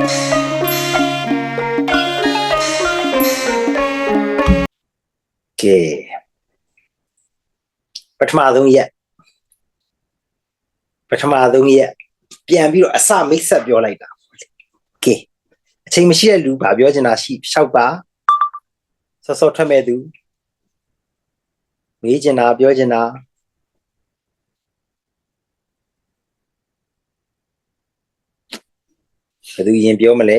ကဲပထမဆုံးရက်ပထမဆုံးရက်ပြန်ပြီးတော့အစမိတ်ဆက်ပြောလိုက်တာကဲအချိန်မရှိတဲ့လူဘာပြောချင်တာရှိလျှောက်ပါစောစောထွက်မဲ့သူမေးချင်တာပြောချင်တာ ဘယ်သူရင်ပြောမလဲ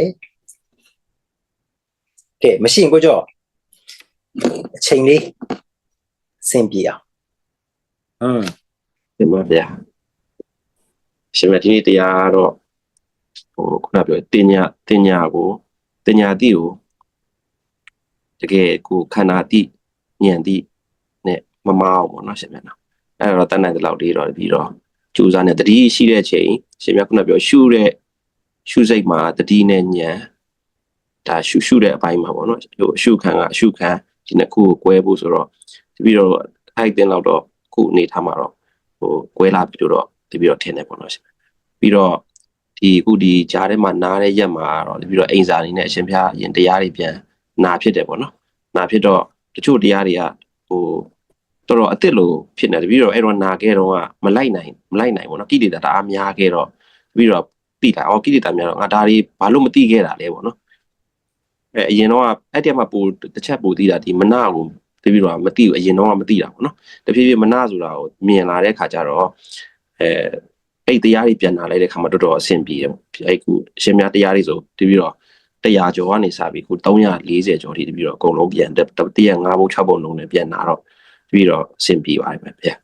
ကဲမရှိရင်ကိုကျော်အချိန်လေးစင်ပြေအောင်ဟွန်းဒီမှာဗျာရှင်မဒီနေ့တရားတော့ဟိုခုနပြောတင်ညာတင်ညာကိုတင်ညာတိကိုတကယ်ကိုခန္ဓာတိဉာဏ်တိနဲ့မမအောင်ပေါ့နော်ရှင်မနော်အဲ့တော့တတ်နိုင်တဲ့လောက်လေးတော့ပြီးတော့ကြိုးစားနေတတိရှိတဲ့ချိန်ရှင်မြတ်ခုနပြောရှုတဲ့ ရှုစိတ်မှာတတိနဲ့ဉာဏ်ဒါရှုရှုတဲ့အပိုင်းမှာပေါ့နော်ဟိုအရှုခံကအရှုခံဒီနှစ်ခုကို꿰ဖို့ဆိုတော့ပြီးတော့အဲ့တင်လောက်တော့ခုအနေထားမှာတော့ဟိုကွဲလာပြီလို့တော့တပြီးတော့ထင်တယ်ပေါ့နော်ရှင်ပြီးတော့ဒီအခုဒီကြားထဲမှာနားတဲ့ရက်မှာတော့တပြီးတော့အိမ်စာအနေနဲ့အရှင်ဖျားရင်တရားတွေပြန်နာဖြစ်တယ်ပေါ့နော်နာဖြစ်တော့တချို့တရားတွေကဟိုတော်တော်အစ်စ်လို့ဖြစ်နေတယ်တပြီးတော့အဲ့တော့နာခဲ့တော့ကမလိုက်နိုင်မလိုက်နိုင်ပေါ့နော်ကိလေသာတအားများခဲ့တော့တပြီးတော့ တိလာအော်ကိလေသာများတော့ငါဒါတွေဘာလို့မတိခဲ့တာလဲပေါ့နော်အဲအရင်တော့အဲ့တဲ့မှာပိုတစ်ချက်ပိုတိတာဒီမနာကိုတပြီးတော့မတိဘူးအရင်တော့ကမတိတာပေါ့နော်တဖြည်းဖြည်းမနာဆိုတာကိုမြင်လာတဲ့ခါကျတော့အဲအဲ့တရားတွေပြန်လာလိုက်တဲ့ခါမှာတော်တော်အဆင်ပြေတယ်အဲ့ခုအရှင်များတရားတွေဆိုတပြီးတော့100ကျော်ကနေစပြီးခု340ကျော်ထိတပြီးတော့အကုန်လုံးပြန်တက်တရက်5ဘုတ်6ဘုတ်လုံးနဲ့ပြန်လာတော့တပြီးတော့အဆင်ပြေပါတယ်ဗျာ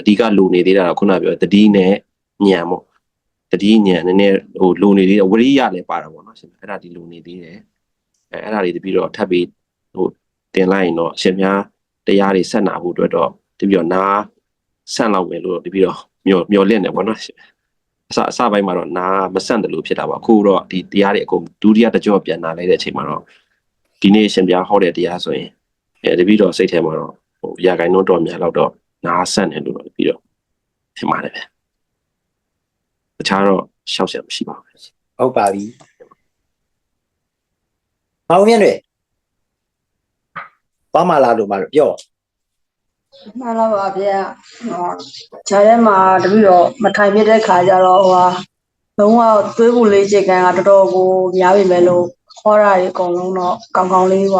အဓိကလူနေသေးတာကခုနပြောတတိနဲ့ညံပေါ့ တတိညံနည်းနည်းဟိုလူနေသေးတယ်ဝရိယလည်းပါတာပေါ့နော်ရှင်အဲ့ဒါဒီလူနေသေးတယ်အဲအဲ့ဒါတွေတပြီးတော့ထပ်ပြီးဟိုတင်လိုက်ရင်တော့အရှင်များတရားတွေဆက်နာဖို့အတွက်တော့တပြီးတော့နာဆန့်လောက်မယ်လို့တပြီးတော့မျောမျောလင့်တယ်ပေါ့နော်အစအစပိုင်းမှာတော့နာမဆန့်တယ်လို့ဖြစ်တာပါအခုတော့ဒီတရားတွေအကုန်ဒုတိယတစ်ကြော့ပြန်နာလိုက်တဲ့အချိန်မှာတော့ဒီနေ့ရှင်ပြဟောတဲ့တရားဆိုရင်အဲတပြီးတော့စိတ်ထဲမှာတော့ဟိုရာဂိုင်းတော့တော်များတော့နာဆန့်တယ်လို့တပြီးတော့ထင်ပါတယ်ဗျ တခြားတော့ရှောက်ဆက်မရှိပါဘူးဟုတ်ပါပြီ။အောင်မြတ်တွေဘာမှလာလို့မပြောမှန်လားပါဗျာဟောခြားထဲမှာတပည့်တော်မထိုင်ပြတဲ့ခါကျတော့ဟိုဟာလုံးဝသွေးပူလေးချက်ကန်းကတော်တော်ကိုများပြီမဲ့လို့ခေါ်တာတွေအကုန်လုံးတော့ကောင်းကောင်းလေးက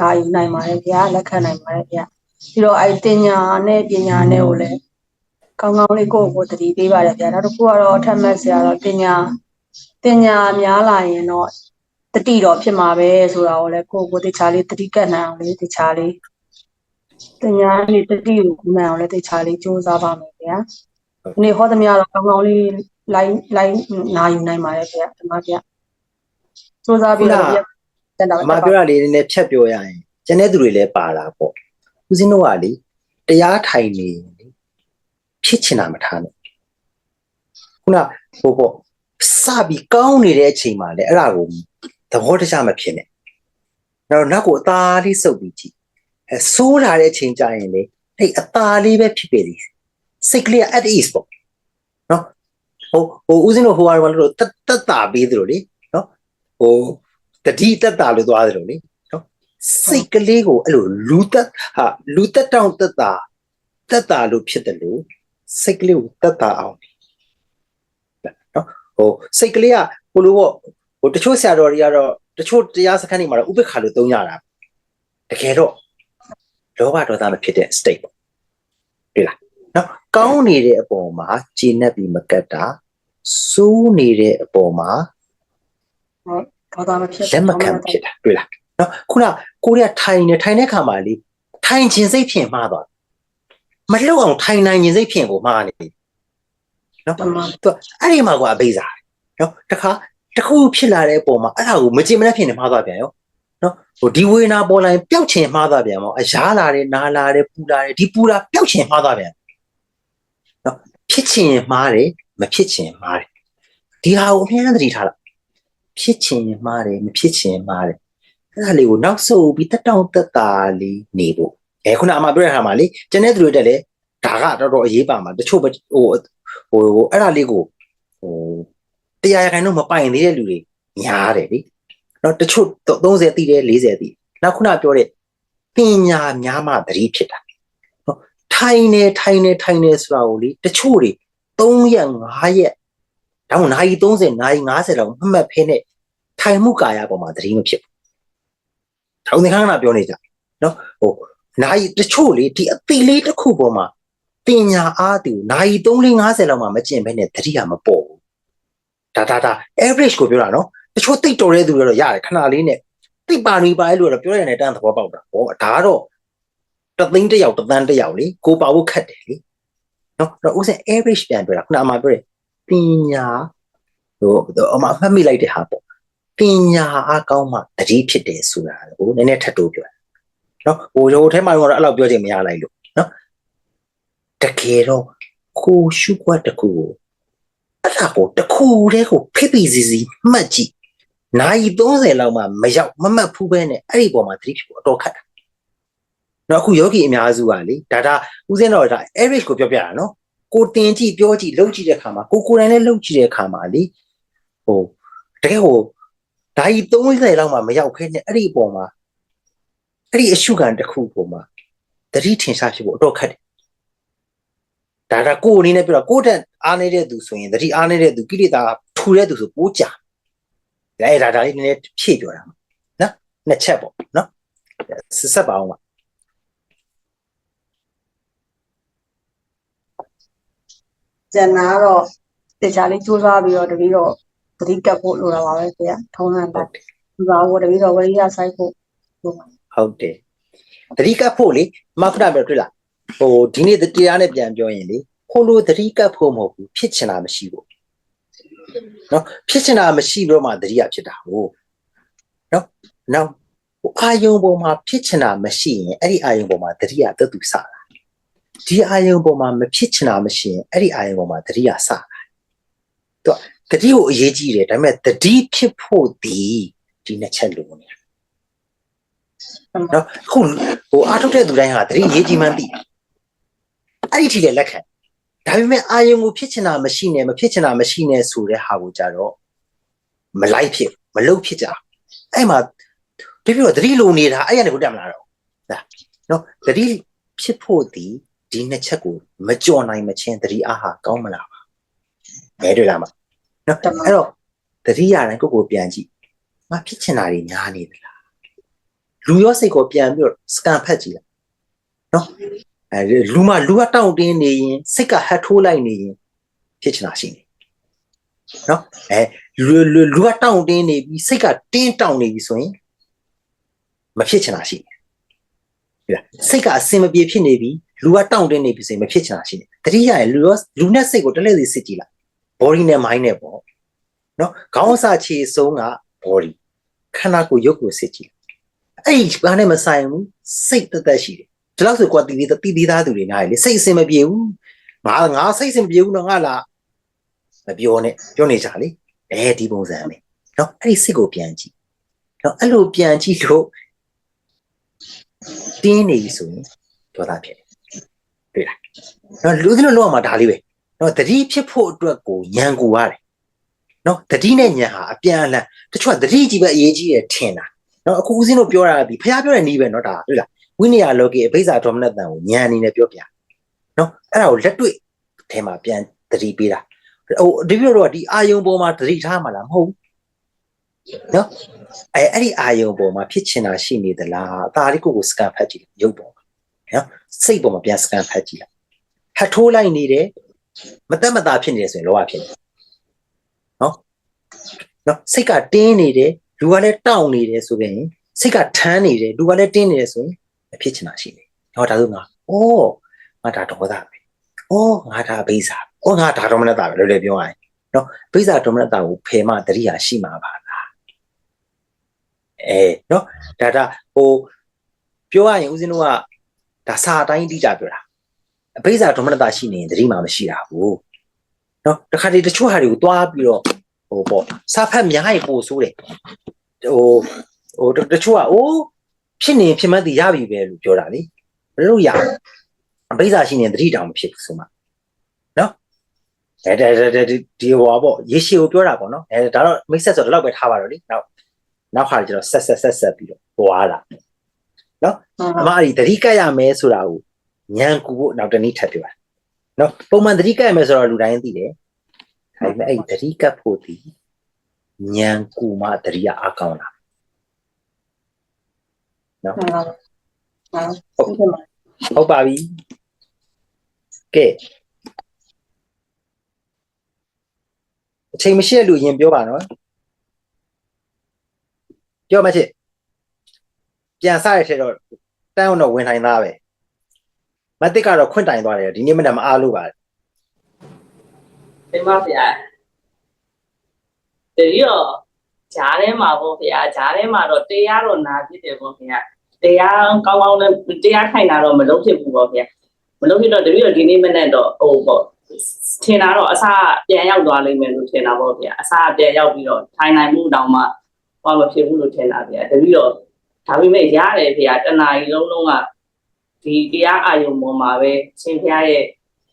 နိုင်နိုင်ပါတယ်ဗျာလက်ခံနိုင်ပါတယ်ဗျာပြီးတော့အဲ့တင်ညာနဲ့ပညာနဲ့ကိုလည်း ကောင်းကောင်းလေးကိုယ့်ကိုယ်တတိပေးပါတယ်ဗျာနောက်တစ်ခုကတော့အထက်မဲ့ဆရာတော့တင်ညာတင်ညာများလာရင်တော့တတိတော့ဖြစ်မှာပဲဆိုတာကိုလည်းကိုယ့်ကိုယ်တခြားလေးတတိကတ်နိုင်အောင်လေးတခြားလေးတညာနေတတိကိုကူနိုင်အောင်လည်းတခြားလေးစူးစမ်းပါမယ်ဗျာ။ဒီနေ့ဟောသမျှတော့ကောင်းကောင်းလေး line line နာယူနိုင်ပါတယ်ဗျာဒီမှာဗျာ။စူးစမ်းပြီးတော့ဗျာတက်တော့အမပြောတာလေးနည်းနည်းဖြတ်ပြောရရင်ကျန်တဲ့သူတွေလည်းပါတာပေါ့ဦးစင်းတို့ကလေတရားထိုင်နေလေ ဖြစ်ချင်တာမထားနဲ့ခုနဟိုပေါ့စပြီးကောင်းနေတဲ့အချိန်မှာလေအဲ့ဒါကိုသဘောတကျမဖြစ်နဲ့နောက်နောက်ကိုအသားလေးစုပ်ပြီးကြည့်အဲဆိုးလာတဲ့အချိန်ကျရင်လေအဲ့အသားလေးပဲဖြစ်ပေသေးစိတ်ကလေးက at ease ပေါ့နော်ဟိုဟိုဦးစင်းတို့ဟိုဟာလို့တက်တက်တာပေးသလိုလေနော်ဟိုတတိတက်တာလို့သွားသလိုလေနော်စိတ်ကလေးကိုအဲ့လိုလူတက်ဟာလူတက်တောင်တက်တာတက်တာလို့ဖြစ်တယ်လို့ စိတ်ကလေးကိုတက်တာအောင်နော်ဟိုစိတ်ကလေးကဟိုလိုပေါ့ဟိုတချို့ဆရာတော်တွေကတော့တချို့တရားစခန်းတွေမှာတော့ဥပ္ပခါလို့သုံးကြတာတကယ်တော့လောဘဒေါသမဖြစ်တဲ့ state ပေါ့တွေ့လားနော်ကောင်းနေတဲ့အပေါ်မှာဂျင်းနဲ့ပြီးမကတ်တာစိုးနေတဲ့အပေါ်မှာဒေါသမဖြစ်လက်မခံဖြစ်တာတွေ့လားနော်ခုနကိုရီးယားထိုင်နေထိုင်တဲ့ခါမှာလေထိုင်ခြင်းစိတ်ဖြင့်မှားသွား မလှုပ်အောင်ထိုင်နိုင်ခြင်းစိတ်ဖြင့်ကိုမှားနေပြီနော်တမန်သူအဲ့ဒီမှာကအဘိဇာနော်တခါတခုဖြစ်လာတဲ့အပေါ်မှာအဲ့ဒါကိုမကြင်မနဲ့ဖြစ်နေမှားသွားပြန်ရောနော်ဟိုဒီဝေနာပေါ်လာရင်ပျောက်ချင်မှားသွားပြန်ပေါ့အရားလာတယ်နားလာတယ်ပူလာတယ်ဒီပူလာပျောက်ချင်မှားသွားပြန်နော်ဖြစ်ချင်မှားတယ်မဖြစ်ချင်မှားတယ်ဒီဟာကိုအများနဲ့သတိထားလိုက်ဖြစ်ချင်မှားတယ်မဖြစ်ချင်မှားတယ်အဲ့ဒါလေးကိုနောက်ဆုတ်ပြီးတက်တောင့်တက်တာလေးနေဖို့ အဲခုနအမပြောရတာမှာလေကျန်တဲ့သူတွေတက်လေဒါကတော်တော်အရေးပါမှာတချို့ပဲဟိုဟိုအဲ့ဒါလေးကိုဟိုတရားရခိုင်တော့မပိုင်သေးတဲ့လူတွေများတယ်လေနော်တချို့30သိတယ်40သိနောက်ခုနပြောတဲ့ပညာများမှသတိဖြစ်တာနော်ထိုင်နေထိုင်နေထိုင်နေဆိုတာကိုလေတချို့တွေ3ရက်5ရက်ဒါမှမဟုတ်နိုင်30နိုင်50လောက်မှတ်မှတ်ဖဲနဲ့ထိုင်မှုကာယပေါ်မှာသတိမဖြစ်ဘူးထောင်သင်္ခါကပြောနေကြနော်ဟို နိုင်တချို့လေဒီအပီလေးတစ်ခုပေါ်မှာပညာအားတူနိုင်3 4 50လောက်မှမကျင့်ဘဲနဲ့သတိကမပေါ်ဘူးဒါဒါဒါ average ကိုပြောတာနော်တချို့တိတ်တော်တဲ့သူတွေတော့ရတယ်ခဏလေးနဲ့တိတ်ပါနေပါလေလို့တော့ပြောရတဲ့တန်းသဘောပေါက်တာဟောဒါကတော့တသိန်းတစ်ယောက်တစ်သန်းတစ်ယောက်လေကိုပါဖို့ခက်တယ်လေနော်အဲ့တော့ဥစဉ် average ပြန်ပြောတာခုနအမှပြောတယ်ပညာဟိုအမှမှတ်မိလိုက်တဲ့ဟာပေါ့ပညာအားကောင်းမှတတိဖြစ်တယ်ဆိုတာကိုနည်းနည်းထပ်တိုးပြောတာ နော်ဟိုဟိုထဲမှာတော့အဲ့လောက်ပြောချင်မရလိုက်လို့နော်တကယ်တော့ကိုရှုခွက်တစ်ခုကိုအဲ့ဒါကိုတစ်ခုတည်းကိုဖိဖိစီစီမှတ်ကြည့်နိုင်30လောက်မှမရောက်မမှတ်ဖူးပဲနဲ့အဲ့ဒီပေါ်မှာသတိဖြစ်ဖို့အတော်ခက်တာနော်အခုယောဂီအများစုကလေဒါဒါဥစဉ်တော့ဒါ average ကိုပြောပြတာနော်ကိုတင်ကြည့်ပြောကြည့်လှုပ်ကြည့်တဲ့ခါမှာကိုကိုယ်တိုင်လည်းလှုပ်ကြည့်တဲ့ခါမှာလေဟိုတကယ်ဟိုဓာကြီး30လောက်မှမရောက်ခဲနဲ့အဲ့ဒီအပေါ်မှာ အဲ့ဒီအရှုခံတစ်ခုပေါ်မှာသတိထင်ရှားဖြစ်ဖို့အတော်ခက်တယ်ဒါဒါကိုယ်အနေနဲ့ပြောတာကိုယ့်တက်အားနေတဲ့သူဆိုရင်သတိအားနေတဲ့သူကိလေသာထူတဲ့သူဆိုပိုးကြဒါအဲ့ဒါဒါလေးနည်းနည်းဖြည့်ပြောတာနော်နှစ်ချက်ပေါ့နော်ဆက်ဆက်ပါအောင်ပါကျန်တာကတော့တေချာလေးစူးစမ်းပြီးတော့တပီတော့သတိကပ်ဖို့လိုတာပါပဲခင်ဗျာထုံးစံတိုင်းဒီပါဘောတပီတော့ဝရိယဆိုင်ဖို့လိုပါ ဟုတ်တယ်သတိကပ်ဖို့လေမခဏပြောတွေ့လားဟိုဒီနေ့တရားနဲ့ပြန်ပြောရင်လေခိုးလို့သတိကပ်ဖို့မဟုတ်ဘူးဖြစ်ချင်တာမရှိဘူးနော်ဖြစ်ချင်တာမရှိတော့မှသတိကဖြစ်တာဟုတ်နော်နောက်ဟိုအာယုံပေါ်မှာဖြစ်ချင်တာမရှိရင်အဲ့ဒီအာယုံပေါ်မှာသတိကတက်သူစတာဒီအာယုံပေါ်မှာမဖြစ်ချင်တာမရှိရင်အဲ့ဒီအာယုံပေါ်မှာသတိကစတာသူကသတိကိုအရေးကြီးတယ်ဒါပေမဲ့သတိဖြစ်ဖို့ဒီဒီနှစ်ချက်လိုနေတာ နော်အခုဟိုအားထုတ်တဲ့သူတိုင်းဟာတတိရေးကြီးမှန်းသိတယ်အဲ့ဒီထိလည်းလက်ခံဒါပေမဲ့အာယုံကိုဖြစ်ချင်တာမရှိနဲ့မဖြစ်ချင်တာမရှိနဲ့ဆိုတဲ့ဟာကိုကြတော့မလိုက်ဖြစ်မလုတ်ဖြစ်ကြအဲ့မှာတပြည့်တော့တတိလုံနေတာအဲ့ရနေကိုတက်မလာတော့ဒါနော်တတိဖြစ်ဖို့ဒီဒီနှစ်ချက်ကိုမကြော်နိုင်မချင်းတတိအားဟာကောင်းမလားပါမဲတွေ့လားမနော်အဲ့တော့တတိရတိုင်းကိုယ့်ကိုယ်ပြန်ကြည့်ငါဖြစ်ချင်တာတွေများနေသလား လူရောစိတ်ကိုပြန်ပြီးတော့စကန်ဖတ်ကြည့်လိုက်နော်အဲလူမလူကတောင့်တင်းနေရင်စိတ်ကဟတ်ထိုးလိုက်နေရင်ဖြစ်ချင်တာရှိနေနော်အဲလူလူလူကတောင့်တင်းနေပြီးစိတ်ကတင်းတောင့်နေပြီဆိုရင်မဖြစ်ချင်တာရှိနေဒီလားစိတ်ကအစင်မပြေဖြစ်နေပြီလူကတောင့်တင်းနေပြီဆိုရင်မဖြစ်ချင်တာရှိနေတတိယရလူရောလူနဲ့စိတ်ကိုတစ်လက်စီစစ်ကြည့်လိုက် body နဲ့ mind နဲ့ပေါ့နော်ခေါင်းစာခြေဆုံးက body ခန္ဓာကိုယ်ရုပ်ကိုစစ်ကြည့် အဲ့ဒီဘာနဲ့မဆိုင်ဘူးစိတ်တသက်ရှိတယ်ဒီလောက်ဆိုကွာတီးသေးတီးသေးသားသူတွေများလေစိတ်အစင်မပြေဘူးငါငါစိတ်အစင်ပြေဘူးတော့ငါလာမပြောနဲ့ပြောနေကြလေအဲဒီပုံစံပဲနော်အဲ့ဒီစိတ်ကိုပြန်ကြည့်နော်အဲ့လိုပြန်ကြည့်လို့တင်းနေပြီဆိုရင်ဒေါသဖြစ်တယ်တွေ့လားနော်လူသလိုလောက်မှာဒါလေးပဲနော်တတိဖြစ်ဖို့အတွက်ကိုညံကိုရတယ်နော်တတိနဲ့ညံဟာအပြန်အလှန်တချို့ကတတိကြီးပဲအရေးကြီးတယ်ထင်တာ နော်အခုဦးစင်းတို့ပြောတာဒီဖះပြောတဲ့နီးပဲနော်ဒါတွေ့လားဝိနည်းလောကေအဘိဇာဒေါမနတန်ကိုညံအနေနဲ့ပြောပြနော်အဲ့ဒါကိုလက်တွေ့အဲမှာပြန်သတိပေးတာဟိုဒီပြောတော့ဒီအာယုံပေါ်မှာသတိထားမှာလားမဟုတ်ဘူးနော်အဲအဲ့ဒီအာယုံပေါ်မှာဖြစ်ချင်တာရှိနေသလားအသာလေးကိုကိုစကန်ဖတ်ကြည့်ရုပ်ပေါ်မှာနော်စိတ်ပေါ်မှာပြန်စကန်ဖတ်ကြည့်လိုက်ဟတ်ထိုးလိုက်နေတယ်မတက်မတာဖြစ်နေတယ်ဆိုရင်လောကဖြစ်နေနော်နော်စိတ်ကတင်းနေတယ် လူကလည်းတောင့်နေတယ်ဆိုရင်စိတ်ကထမ်းနေတယ်လူကလည်းတင်းနေတယ်ဆိုရင်မဖြစ်ချင်တာရှိတယ်။ဟောဒါဆိုငါဩငါဒါဒေါသပဲ။ဩငါဒါဘိဇာ။ဩငါဒါဒေါမနတာပဲလို့လည်းပြောရရင်နော်ဘိဇာဒေါမနတာကိုဖယ်မှတတိယရှိမှာပါလား။အဲနော်ဒါဒါဟိုပြောရရင်ဦးဇင်းတို့ကဒါစာအတိုင်းတိကျပြောတာ။အဘိဇာဒေါမနတာရှိနေရင်တတိမှမရှိတာဘူး။နော်တခါတည်းတချို့ဟာတွေကိုတွားပြီးတော့ ဟိုပေါ့စာဖတ်များရင်ပို့ဆိုးတယ်ဟိုဟိုတချို့ကအိုးဖြစ်နေဖြစ်မှန်းသိရပြီပဲလို့ပြောတာလေဘယ်လိုရအဘိဇာရှိနေတတိတောင်မဖြစ်ဘူးဆိုမှနော်အဲဒါဒါဒါဒီဒီဟိုပါပေါ့ရေရှည်ကိုပြောတာပေါ့နော်အဲဒါတော့မိတ်ဆက်ဆိုတော့တော့ပဲထားပါတော့လေနောက်နောက်ခါကျတော့ဆက်ဆက်ဆက်ဆက်ပြီးတော့သွားတာအမအဲ့ဒီသတိကပ်ရမယ်ဆိုတာကိုညံကူဖို့နောက်တစ်နည်းထပ်ပြပါနော်ပုံမှန်သတိကပ်ရမယ်ဆိုတော့လူတိုင်းသိတယ် ဒါပေမဲ့အဲ့ဒီသတိကပ်ဖို့ဒီညံကူမှသတိရအကောင်းတာဟုတ်ဟုတ်ဟုတ်ဟုတ်ပါပြီကဲအချိန်မရှိတဲ့လူရင်ပြောပါနော်ပြောမချစ်ပြန်စားရတဲ့တော့တန်းအောင်တော့ဝင်နိုင်သားပဲမတ်တစ်ကတော့ခွင့်တိုင်သွားတယ်ဒီနေ့မနက်မအားလို့ပါဒီ မှာဗျာတတိယဂျားထဲမှာပေါ့ဗျာဂျားထဲမှာတော့တရားတော့နာဖြစ်တယ်ပေါ့ဗျာတရားကောင်းကောင်းနဲ့တရားထိုင်တာတော့မလုပ်ဖြစ်ဘူးပေါ့ဗျာမလုပ်ဖြစ်တော့တတိယဒီနေ့မနေ့တော့ဟိုပေါ့ထင်တာတော့အစားပြန်ရောက်သွားလိမ့်မယ်လို့ထင်တာပေါ့ဗျာအစားပြန်ရောက်ပြီးတော့ထိုင်နိုင်မှုတောင်မှဘာမဖြစ်ဘူးလို့ထင်တာဗျာတတိယဒါပေမဲ့ရတယ်ဗျာတဏှာကြီးလုံးလုံးကဒီတရားအာယုံပေါ်မှာပဲရှင်ဖျားရဲ့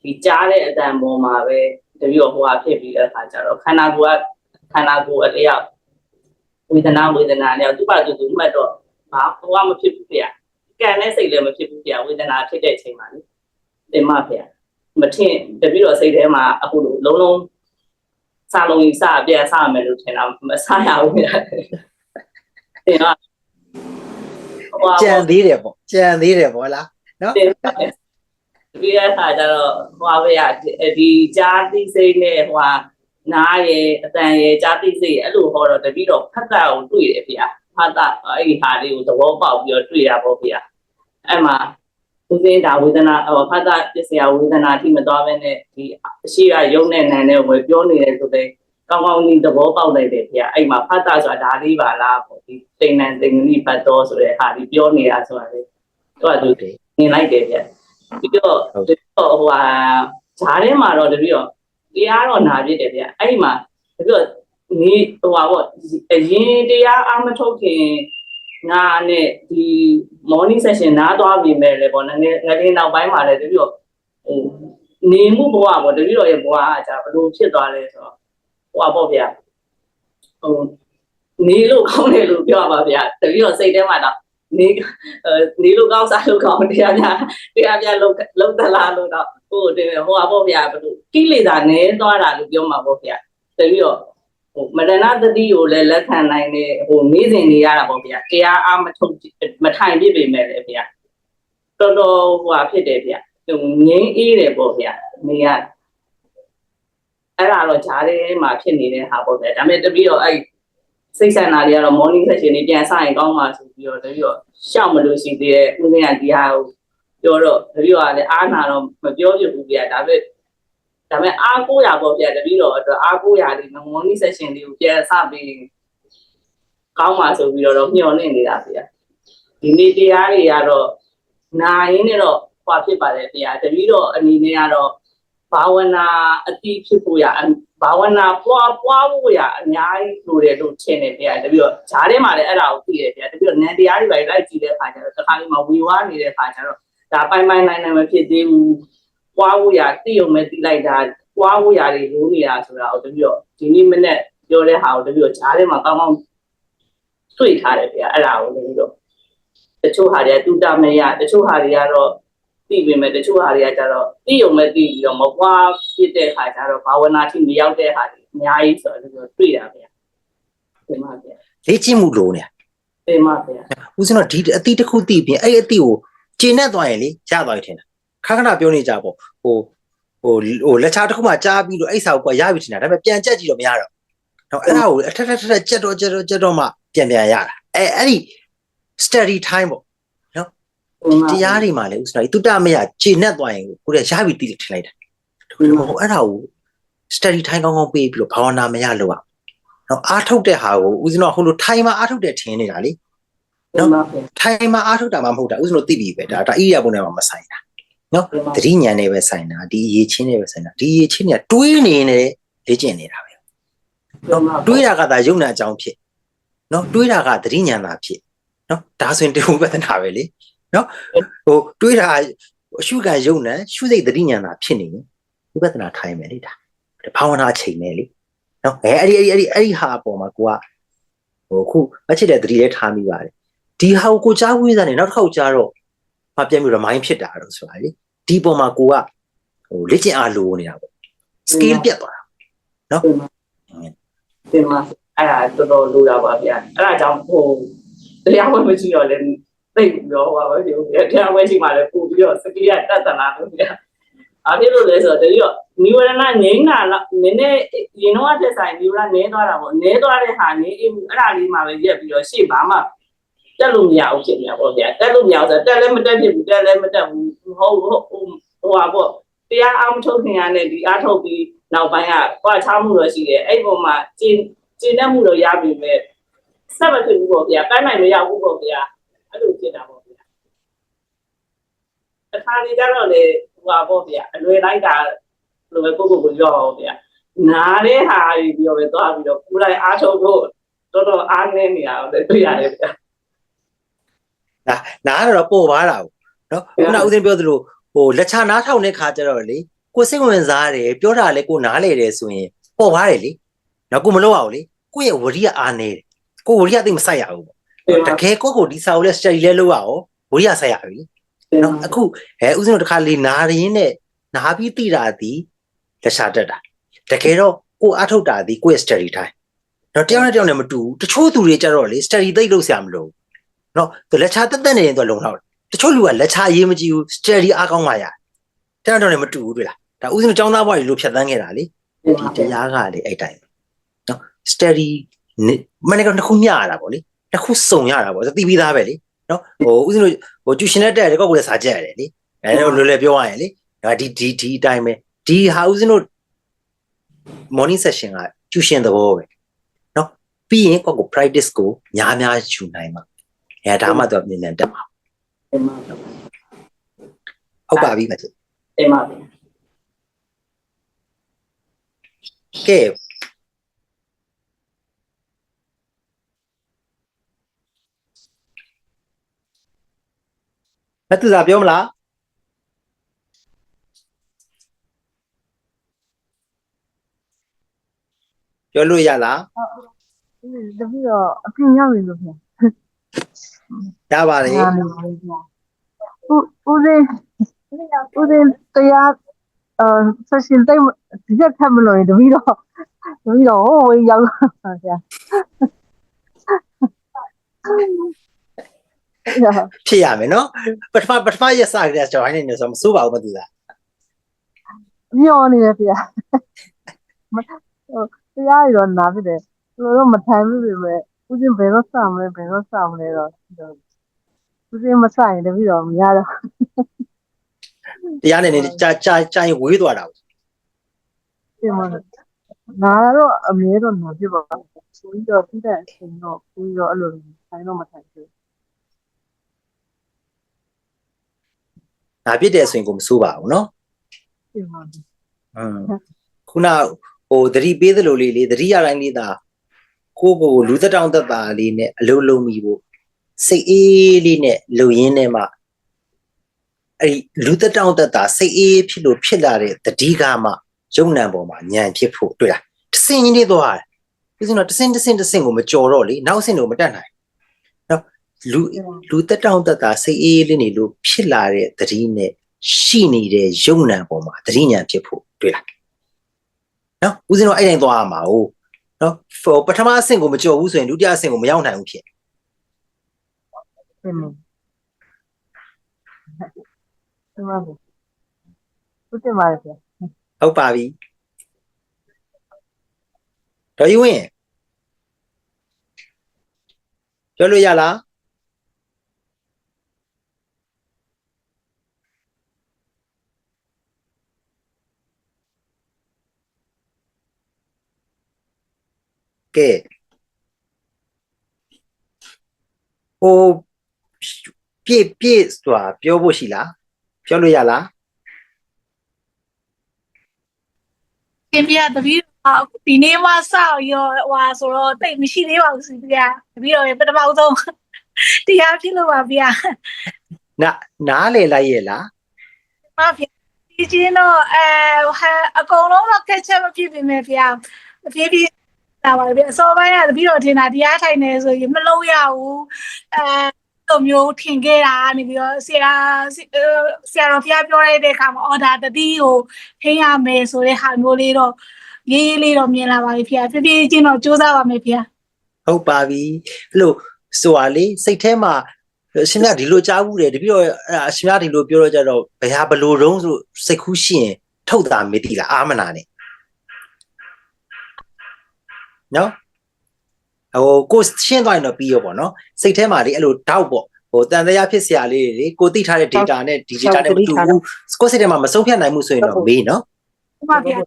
ဒီကြားတဲ့အတန်ပေါ်မှာပဲ တပြီးတော့ဟိုဟာဖြစ်ပြီးတဲ့အခါကျတော့ခန္ဓာကိုယ်ကခန္ဓာကိုယ်အလျောက်ဝေဒနာဝေဒနာလျောက်သူ့ပါသူသူမှတ်တော့ဘာဟိုကမဖြစ်ဘူးဖေ။ကံနဲ့စိတ်လည်းမဖြစ်ဘူးဖေ။ဝေဒနာဖြစ်တဲ့အချိန်မှာလေ။တင်မဖေ။မထင်တပြီးတော့စိတ်ထဲမှာအခုလိုလုံးလုံးစာလုံးကြီးစပြန်စမယ်လို့ထင်တာမစရဘူးဖေ။တင်တော့ဟိုကြံသေးတယ်ပေါ့ကြံသေးတယ်ပေါ့လားနော်တင် ပါတယ်ပြီးတဲ့အခါကျတော့ဟိုပါပဲဒီကြားသိစိတ်နဲ့ဟိုဟာနားရဲ့အတန်ရဲ့ကြားသိစိတ်ရဲ့အဲ့လိုဟောတော့တပီတော့ဖတ်တာကိုတွေ့တယ်ဗျာဖတ်တာအဲ့ဒီဟာလေးကိုသဘောပေါက်ပြီးတော့တွေ့ရပါဗျာအဲ့မှာဦးစင်းဒါဝေဒနာဟောဖတ်တာပစ္စယဝေဒနာအထိမသွားဘဲနဲ့ဒီအရှိရယုံနဲ့နံနဲ့ဝယ်ပြောနေတယ်ဆိုတဲ့ကောင်းကောင်းကြီးသဘောပေါက်လိုက်တယ်ဗျာအဲ့မှာဖတ်တာဆိုတာဒါလေးပါလားပေါ့ဒီတိန်နံတိန်နီပတ်တော်ဆိုတဲ့ဟာဒီပြောနေတာဆိုတာလေတော့သူဟုတ်တယ်မြင်လိုက်တယ်ဗျ ပြီးတော့ဟုတ်ဒီတော့ဟိုဟာဈားထဲမှာတော့တပြီးတော့တရားတော့နာပြစ်တယ်ဗျအဲ့ဒီမှာတပြီးတော့နေဟိုဟာပေါ့အရင်တရားအမထုတ်ခင်ငါနဲ့ဒီ morning session နားသွားပြီမဲ့လေပေါ့ငငယ်ငလေးနောက်ပိုင်းမှာလည်းတပြီးတော့ဟိုနေမှုဘဝပေါ့တပြီးတော့ရဲ့ဘဝကじゃဘယ်လိုဖြစ်သွားလဲဆိုတော့ဟိုဟာပေါ့ဗျဟိုနေလို့ကောင်းတယ်လို့ပြောပါဗျတပြီးတော့စိတ်ထဲမှာတော့ နေအဲနေလို့ကောင်းစားလို့ကောင်းတရားများတရားပြလုံးလုံးတလားလို့တော့ဟိုတင်ဟိုပါပေါ့ဗျာဘလို့ကိလေသာနည်းသွားတာလို့ပြောမှာပေါ့ဗျာတပြီးတော့ဟိုမရဏတတိကိုလည်းလက်ခံနိုင်တဲ့ဟိုနေ့စဉ်နေရတာပေါ့ဗျာတရားအားမထုတ်မထိုင်ပြစ်ပေမဲ့လည်းဗျာတော်တော်ဟိုဟာဖြစ်တယ်ဗျာဟိုငင်းအေးတယ်ပေါ့ဗျာနေရအဲ့ဒါတော့ဂျားထဲမှာဖြစ်နေတဲ့ဟာပေါ့ဗျာဒါပေမဲ့တပြီးတော့အဲ့ စိတ်ဆန္ဒတွေကတော့ morning session တွေပြန်စရင်ကောင်းပါဆိုပြီးတော့တပြီးတော့ရှောက်မလို့ရှိသေးတဲ့ဦးစင်းကဒီဟာကိုပြောတော့တပည့်တော်ကလည်းအားနာတော့မပြောပြဘူးဗျာဒါပေမဲ့ဒါပေမဲ့အားကိုးရပေါ့ဗျာတပည့်တော်အတွက်အားကိုးရလေးမော်နီဆက်ရှင်လေးကိုပြန်စပြီးကောင်းပါဆိုပြီးတော့မျှော်လင့်နေတာဗျာဒီနေ့တရားတွေကတော့နာရင်းနဲ့တော့ဟွာဖြစ်ပါတယ်ဗျာတပည့်တော်အနေနဲ့ကတော့ ဘာဝနာအတိဖြစ်ဖို့ရဘာဝနာပွားပွားဖို့ရအများကြီးလိုတယ်လို့ထင်တယ်ဗျာတပည့်တော်ဈားထဲမှာလည်းအဲ့ဒါကိုသိတယ်ဗျာတပည့်တော်နန်းတရားတွေပဲလိုက်ကြည့်တဲ့အခါကျတော့တစ်ခါလေးမှဝေဝါးနေတဲ့အခါကျတော့ဒါပိုင်ပိုင်နိုင်နိုင်မဖြစ်သေးဘူး။ပွားဖို့ရတိရုံပဲတိလိုက်တာပွားဖို့ရတွေလိုးနေတာဆိုတာကိုတပြည့်တော့ဒီနေ့မနေ့ပြောတဲ့ဟာကိုတပြည့်တော့ဂျားထဲမှာကောင်းကောင်းတွေ့ထားတယ်ဗျာအဲ့ဒါကိုတပြည့်တော့တချို့ဟာတွေကတူတာမရတချို့ဟာတွေကတော့ သိပေမဲ့တချို့ဟာတွေကကျတော့တိရုံပဲတိပြီးတော့မပွားဖြစ်တဲ့ခါကျတော့ဘာဝနာထိမရောက်တဲ့ဟာတွေအများကြီးဆိုတော့တွေ့တာဗျာဒီမှာဗျာလေ့ကျင့်မှုလိုနေဒီမှာဗျာဦးစင်းတော့ဒီအတိတစ်ခုသိပြီးအဲ့အတိကိုကျင့်နဲ့သွားရင်လေရသွားပြီထင်တာခါခဏပြောနေကြပေါ့ဟိုဟိုဟိုလက်ချာတစ်ခုမှကြားပြီးတော့အဲ့စာကိုကရပြီထင်တာဒါပေမဲ့ပြန်ကြက်ကြည့်တော့မရတော့တော့အဲ့ဒါကိုအထက်ထက်ထက်ကြက်တော့ကြက်တော့ကြက်တော့မှပြန်ပြန်ရတာအဲအဲ့ဒီ study time ပေါ့ ဒီတရားတွေမှာလေဥစ္စာဤတုတ္တမယခြေနဲ့သွားရင်ကိုယ်ကရပြီတိထင်လိုက်တာတကယ်လို့အဲ့ဒါကို study ထိုင်းကောင်းကောင်းပေးပြီးတော့ဘာဝနာမယလောက်အောင်နော်အားထုတ်တဲ့ဟာကိုဥစ္စာဟိုလိုထိုင်းမှာအားထုတ်တဲ့ထင်နေတာလေနော်ထိုင်းမှာအားထုတ်တာမှမဟုတ်တာဥစ္စာသိပြီပဲဒါဒါဣရိယာပုနဲ့မှမဆိုင်တာနော်တတိညာနဲ့ပဲဆိုင်တာဒီရေချင်းနဲ့ပဲဆိုင်တာဒီရေချင်းကတွေးနေနေလေ့ကျင့်နေတာပဲနော်တွေးတာကသာယုံနာအကြောင်းဖြစ်နော်တွေးတာကတတိညာသာဖြစ်နော်ဒါဆိုရင်တေဝပဒနာပဲလေ နော်ဟိုတွေးတာအရှုခံယုံနာရှုစိတ်သတိဉာဏ်သာဖြစ်နေရင်ဝိပဿနာထိုင်မယ်လေဒါဘာဝနာအချိန်နဲ့လေနော်အဲအဲ့ဒီအဲ့ဒီအဲ့ဒီအဲ့ဒီဟာအပေါ်မှာကိုကဟိုခုမချစ်တဲ့သတိလေးထားမိပါတယ်ဒီဟာကိုကိုကြားဝေးစားနေနောက်တစ်ခေါက်ကြားတော့မပြန်ပြီး remind ဖြစ်တာတော့ဆိုတာလေဒီအပေါ်မှာကိုကဟိုလေ့ကျင့်အားလိုနေတာပေါ့ skill ပြတ်သွားတာတင်မှာအဲ့ဒါတော်တော်လိုတာပါဗျာအဲ့ဒါကြောင့်ဟိုတရားဝဲမရှိတော့လည်း သိပြီးတော့ဟိုပါပဲဒီတရားဝဲရှိမှလည်းပို့ပြီးတော့စကိရတတ်တနာလို့ဗျာအားဖြစ်လို့လဲဆိုတော့တတိယနိဝရဏငိမ့်တာလားနည်းနည်းရင်တော့တက်ဆိုင်နိဝရဏနည်းသွားတာပေါ့နည်းသွားတဲ့ဟာနည်းအေးမှုအဲ့ဒါလေးမှပဲရက်ပြီးတော့ရှေ့ဘာမှတက်လို့မရအောင်ဖြစ်နေတာပေါ့ဗျာတက်လို့မရအောင်ဆိုတက်လည်းမတက်ဖြစ်ဘူးတက်လည်းမတက်ဘူးဟုတ်ဟုတ်ဟိုဟာပေါ့တရားအားမထုတ်ခင်ရတဲ့ဒီအားထုတ်ပြီးနောက်ပိုင်းကကွာချားမှုတော့ရှိတယ်အဲ့ပုံမှာကျင်းကျင်းတတ်မှုတော့ရပြီပဲဆက်မဖြစ်ဘူးပေါ့ဗျာတိုင်းနိုင်မရဘူးပေါ့ဗျာ အဲ့လိုဖြစ်တာပေါ့ဗျာအခါလေးကြတော့လေဟိုပါပေါ့ဗျာအလွယ်လိုက်တာလိုပဲကိုကိုကိုရောပေါ့ဗျာနားတဲ့ဟာကြီးပြောပဲသွားပြီးတော့ပူလိုက်အားထုတ်ဖို့တော်တော်အားနည်းနေတာတော့တွေ့ရတယ်ဗျာဒါနားကတော့ပို့ပါတာပေါ့နော်ခုနဦးသိန်းပြောသလိုဟိုလက်ချနားထောင်တဲ့ခါကျတော့လေကိုစိတ်ဝင်စားတယ်ပြောတာလေကိုနားလေတယ်ဆိုရင်ပေါ်ပါတယ်လေနော်ကိုမလုပ်အောင်လေကိုရဲ့ဝရိယအားနေတယ်ကိုဝရိယသိမ့်မဆိုင်ရဘူးပေါ့ တကယ်ကိုကိုဒီစာကိုလဲ study လဲလုပ်ရအောင်ဝရိယဆိုင်ရပြီနော်အခုအဲဦးဇင်းတို့တစ်ခါလေနာရင်းနဲ့နာပြီးတိတာဒီလက်ချတက်တာတကယ်တော့ကိုအားထုတ်တာဒီကိုရဲ့ study time နော်တယောက်နဲ့တယောက်နဲ့မတူဘူးတချို့သူတွေကြတော့လေ study သိလို့ဆရာမလို့နော်သူလက်ချတက်တက်နေရင်သူလုံလောက်တယ်တချို့လူကလက်ချအရေးမကြီးဘူး steady အားကောင်းမှရတယ်တန်းတော့လည်းမတူဘူးတွေ့လားဒါဥစဉ်ကျောင်းသားဘွားကြီးလို့ဖြတ်သန်းခဲ့တာလေဒီတရားကလေအဲ့တိုင်းနော် steady မနေ့ကတစ်ခုမျှရတာပေါ့လေ တစ်ခုစုံရတာပေါ့သိပြီးသားပဲလေနော်ဟိုဥစဉ်တို့ဟိုကျူရှင်နဲ့တက်တယ်ကောက်ကလေးစာကြက်ရတယ်လေအဲလိုလွယ်လွယ်ပြောရရင်လေဒါဒီဒီဒီအတိုင်းပဲဒီဟာဥစဉ်တို့ morning session ကကျူရှင်သဘောပဲနော်ပြီးရင်ကောက်ကို practice ကိုများများယူနိုင်မှာအဲဒါမှတော့မြင်မြန်တက်မှာတင်ပါဟုတ်ပါပြီမချစ်တင်ပါကဲ မတူတာပြောမလားပြောလို့ရလားတပည့်တော့အပြင်ရောက်ပြီလို့ပြောရပါလေညာနေပါလေဗျာဦးဦးစင်းဦးစင်းတရားအဲဆက်ရှင်တိတ်ဒီချက်ထပ်မလို့ရင်တပည့်တော့တပည့်တော့ဟိုဝေးရောက်ပါဗျာအဲ့ဒါ ဖြစ်ရမယ်နော်ပထမပထမရက်စကြတဲ့ကျွန်တော်ဟိုင်းနေနေဆိုမစိုးပါဘူးမတူတာမျောနေတယ်ဗျာမဟိုတရားရတော့နာဖြစ်တယ်ဘယ်လိုတော့မထိုင်ဘူးပြင်မဲ့ဦးစင်းဘယ်တော့စမလဲဘယ်တော့စမလဲတော့ဦးစင်းမဆိုင်တပည့်တော့မရတော့တရားနေနေကြာကြာကြာရင်ဝေးသွားတာပေါ့ပြင်မနာတော့အမြဲတော့နာဖြစ်ပါဘူးပြီးတော့ပြီးတဲ့အချိန်တော့ပြီးတော့အဲ့လိုဆိုင်တော့မထိုင်ဘူး ဒါဖြစ်တဲ့ဆိုရင်ကိုမစိုးပါဘူးနော်ပြင်မอืมခုနဟိုသတိပေးသလိုလေးလေးသတိရတိုင်းလေးသာကိုယ့်ကိုယ်လူသက်တောင့်သက်တာလေးနဲ့အလုံးလုံးပြီးဖို့စိတ်အေးလေးနဲ့လုံရင်းနဲ့မှအဲ့ဒီလူသက်တောင့်သက်တာစိတ်အေးဖြစ်လို့ဖြစ်လာတဲ့တတိကမှယုံနံပေါ်မှာညံဖြစ်ဖို့တွေ့လားတစင်ကြီးလေးသွားတယ်ပြီးဆိုတော့တစင်တစင်တစင်ကိုမကြော်တော့လေနောက်စင်ကိုမတက်နိုင်နော် လူလူသက်တောင့်သက်တာစိတ်အေးလေးနေလို့ဖြစ်လာတဲ့တတိနဲ့ရှိနေတဲ့ယုံနံပေါ်မှာတတိညာဖြစ်ဖို့တွေ့လားနော်ဦးဇင်းတို့အဲ့တိုင်းသွားရမှာ哦နော်ဟိုပထမအဆင့်ကိုမကြော်ဘူးဆိုရင်ဒုတိယအဆင့်ကိုမရောက်နိုင်ဘူးဖြစ်ပြင်မပြင်မဘူးဦးတင်ပါရဲ့ဗျာဟုတ်ပါပြီတော်ယူဝင်ပြောလို့ရလား ကဲဟိုပြည့်ပြည့်ဆိုတာပြောဖို့ရှိလားပြောလို့ရလားပြင်ပြတပီးတော့ဒီနေ့မှစရောဟွာဆိုတော့တိတ်မရှိသေးပါဘူးစီဗျာတပီးတော့ပထမဆုံးတရားဖြစ်လို့ပါဗျာနာနားလေလိုက်ရဲ့လားမဗျာဒီဒီချင်းတော့အဲဟဲအကုန်လုံးတော့ကက်ချက်မဖြစ်ပြင်မယ်ဗျာအပြေးပြေး လာပါပြီအစောပိုင်းကတပြီးတော့ထင်တာတရားထိုင်နေဆိုရင်မလုပ်ရဘူးအဲလိုမျိုးထင်ခဲ့တာနေပြီးတော့ဆရာဆရာတော်ဖျားပြောရတဲ့အခါမှာအော်ဒါတတိကိုထိရမယ်ဆိုတဲ့ဟာမျိုးလေးတော့ရေးရေးလေးတော့မြင်လာပါပြီဖျားပြေးပြေးချင်းတော့စူးစမ်းပါမယ်ဖျားဟုတ်ပါပြီအဲ့လိုဆိုတာလေစိတ်ထဲမှာအရှင်မြတ်ဒီလိုကြားဘူးတယ်တပြီးတော့အဲ့ဒါအရှင်မြတ်ဒီလိုပြောတော့ကြတော့ဘယ်ဟာဘလို့တုံးဆိုစိတ်ကူးရှိရင်ထုတ်တာမေးတိလားအာမနာနဲ့ နော်ဟိုကိုရှင်းသွားရင်တော့ပြီးရောပေါ့နော်စိတ်ထဲမှာလေအဲ့လို doubt ပေါ့ဟိုတန်တရားဖြစ်စရာလေးလေကိုသိထားတဲ့ data နဲ့ digital နဲ့မတူဘူးကိုစိတ်ထဲမှာမဆုံးဖြတ်နိုင်မှုဆိုရင်တော့မေးနော်ဟုတ်ပါဗျာ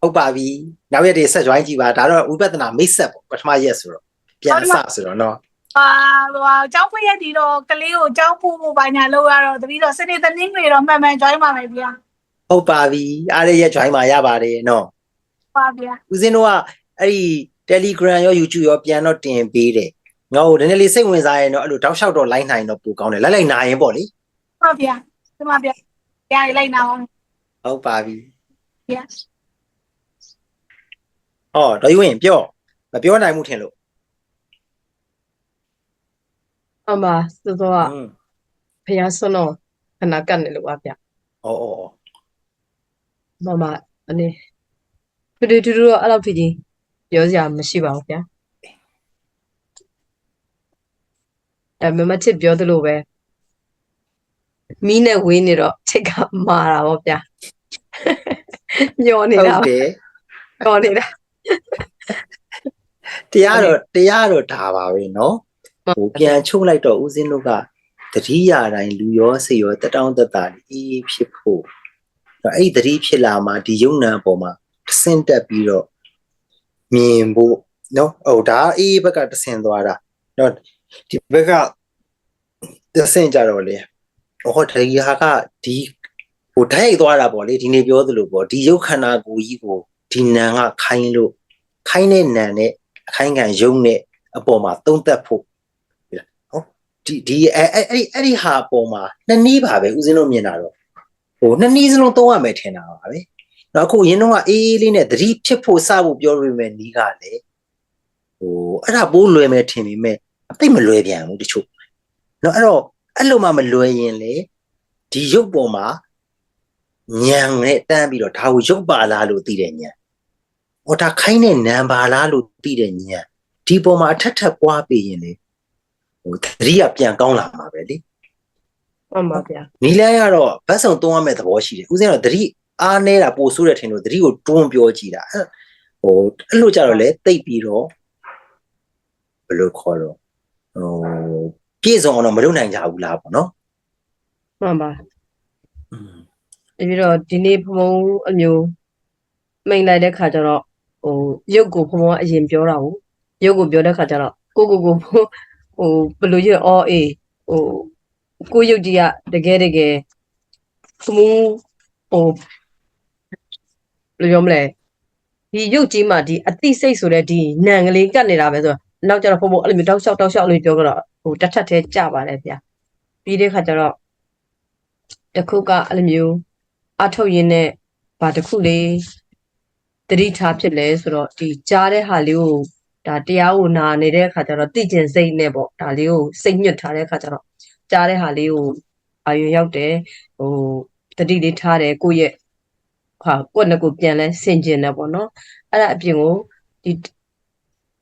ဟုတ်ပါပြီနောက်ရက်တွေဆက် join ကြည့်ပါဒါတော့ဝိပဿနာမိတ်ဆက်ပေါ့ပထမရက်ဆိုတော့ပြန်စဆိုတော့နော်အာဟိုအကြောင်းဖွင့်ရတီတော့ကလေးကိုအကြောင်းပို့ဖို့ပိုင်းညာလောက်ရတော့တပီတော့စနေတနင်္ဂနွေတော့မှန်မှန် join ပါမယ်ဗျာဟုတ်ပါပြီအားရရက် join ပါရပါတယ်နော် ပါဗျာဦးစင်းတို့ကအဲ့ဒီ Telegram ရော YouTube ရောပြန်တော့တင်ပေးတယ်ငါ့ကိုနည်းနည်းလေးစိတ်ဝင်စားရင်တော့အဲ့လိုတောက်လျှောက်တော့ line နိုင်တော့ပိုကောင်းတယ်လိုက်လိုက်နာရင်ပေါ့လေဟုတ်ဗျာဒီမှာဗျာကြားရလိုက်နာအောင်ဟုတ်ပါပြီဗျာဟောတော်ယူရင်ပြောမပြောနိုင်မှုထင်လို့အမစောစောကอืมဖះဆွန်းတော့ခဏကတ်နေလို့ပါဗျဩဩဩမမအနေ တူတူတူတော့အဲ့လောက်ဖြစ်ကြီးပြောစရာမရှိပါဘူးဗျအဲမမချစ်ပြောသလိုပဲမီးနဲ့ဝေးနေတော့ချိတ်ကမာတာပေါ့ဗျညောနေ ဟု တာ တ်တယ် ညောနေတာ တရားတော့တရားတော့ဒါပါပဲเนาะဟိုပြန်ချုပ်လိုက်တော့ဦးစင်းတို့ကတတိယတိုင်းလူရောစေရောတတောင်းတတာအေးဖြစ်ဖို့အဲ့ဒီတတိဖြစ်လာမှဒီယုံနာပေါ်မှာ တဆင့်တက်ပြီးတော့မြင်ဖို့နော်ဟိုဒါအေးဘက်ကတဆင့်သွားတာနော်ဒီဘက်ကတဆင့်ကြတော့လေဟောဒီဟာကဒီဟိုတိုက်ရိုက်သွားတာပေါ့လေဒီနေ့ပြောသလိုပေါ့ဒီရုပ်ခန္ဓာကိုယ်ကြီးကိုဒီနံကခိုင်းလို့ခိုင်းတဲ့နံနဲ့အခိုင်းခံယုံနဲ့အပေါ်မှာသုံးသက်ဖို့ဟုတ်ဒီဒီအဲ့အဲ့အဲ့ဒီဟာအပေါ်မှာနှစ်နည်းပါပဲဦးဇင်းတို့မြင်တာတော့ဟိုနှစ်နည်းစလုံးသုံးရမယ်ထင်တာပါပဲ တော့အခုရင်းတော့အေးအေးလေးနဲ့သတိဖြစ်ဖို့စဖို့ပြောရမယ်နီးကလည်းဟိုအဲ့ဒါပိုးလွယ်မယ်ထင်ပေမဲ့အသိမလွယ်ပြန်ဘူးတချို့နော်အဲ့တော့အဲ့လိုမှမလွယ်ရင်လေဒီရုပ်ပေါ်မှာညံနဲ့တန်းပြီးတော့ဒါကိုရုပ်ပါလားလို့သိတဲ့ညံဟောဒါခိုင်းတဲ့နံပါလားလို့သိတဲ့ညံဒီပေါ်မှာအထက်ထပ်ပွားပြီးရင်လေဟိုသတိကပြန်ကောင်းလာမှာပဲလေမှန်ပါဗျနီလန်းကတော့ဘတ်ဆောင်သုံးရမယ့်သဘောရှိတယ်ဦးဇင်းကတော့သတိ အားနေတာပို့ဆိုးတဲ့ထင်လို့သတိကိုတွန်းပြောကြည့်တာအဲ့ဟိုအဲ့လိုကြတော့လေတိတ်ပြီးတော့ဘယ်လိုခေါ်တော့ဟိုပြည့်စုံအောင်တော့မလုပ်နိုင်ကြဘူးလားပေါ့နော်မှန်ပါอืมပြီးတော့ဒီနေ့ဖုံဖုံအမျိုးမိန်လိုက်တဲ့ခါကျတော့ဟိုရုပ်ကိုဖုံဖုံကအရင်ပြောတာကိုရုပ်ကိုပြောတဲ့ခါကျတော့ကိုကိုကိုဟိုဘယ်လိုရအော်အေးဟိုကိုရုပ်ကြီးကတကယ်တကယ်ဖုံဟို ဘယ်လိုပြောမလဲဒီရုပ်ကြီးမှာဒီအတိစိတ်ဆိုတဲ့ဒီနံကလေးကတ်နေတာပဲဆိုတော့နောက်ကျတော့ဖုံဖုံအဲ့လိုမျိုးတောက်လျှောက်တောက်လျှောက်လို့ပြောကြတော့ဟိုတစ်ထပ်သေးကြပါတယ်ဗျာပြီးတဲ့ခါကျတော့တစ်ခုကအဲ့လိုမျိုးအထုတ်ရင်းနဲ့ဘာတစ်ခုလေးတတိထားဖြစ်လဲဆိုတော့ဒီကြားတဲ့ဟာလေးကိုဒါတရားကိုနာနေတဲ့အခါကျတော့သိကျင်စိတ်နဲ့ပေါ့ဒါလေးကိုစိတ်ညွတ်ထားတဲ့အခါကျတော့ကြားတဲ့ဟာလေးကိုအာရုံရောက်တယ်ဟိုတတိလေးထားတယ်ကိုယ့်ရဲ့ ဟာကိုယ့်နဲ့ကိုယ်ပြန်လဲဆင်ကျင်တယ်ပေါ့နော်အဲ့ဒါအပြင်ကိုဒီ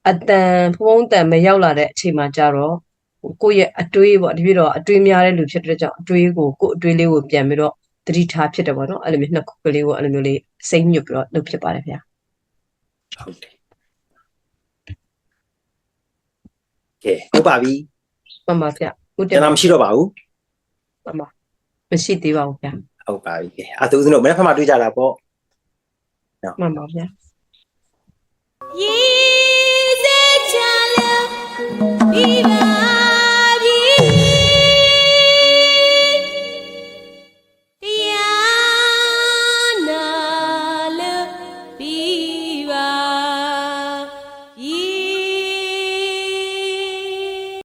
အတန်ဖုံးတန်မရောက်လာတဲ့အချိန်မှာကျတော့ဟိုကိုယ့်ရဲ့အတွေးပေါ့တပြည့်တော့အတွေးများတဲ့လူဖြစ်တဲ့ကြောင့်အတွေးကိုကိုယ့်အတွေးလေးကိုပြန်ပြီးတော့တတိထားဖြစ်တယ်ပေါ့နော်အဲ့လိုမျိုးနှစ်ခုကလေးကိုအဲ့လိုမျိုးလေးစိတ်ညွတ်ပြီးတော့လုပ်ဖြစ်ပါတယ်ဗျာဟုတ်တယ်ကဲဟုတ်ပါပြီမှန်ပါဗျာဟုတ်တကျယ်န်တာမရှိတော့ပါဘူးမှန်ပါမရှိသေးပါဘူးဗျာ ဟုတ်ပါပြီကဲအဲသူဦးဇင်းတို့မနေ့ဖက်မှတွေ့ကြတာပေါ့မှန်ပါဗျာရည်စဲချလို့ဒီပါ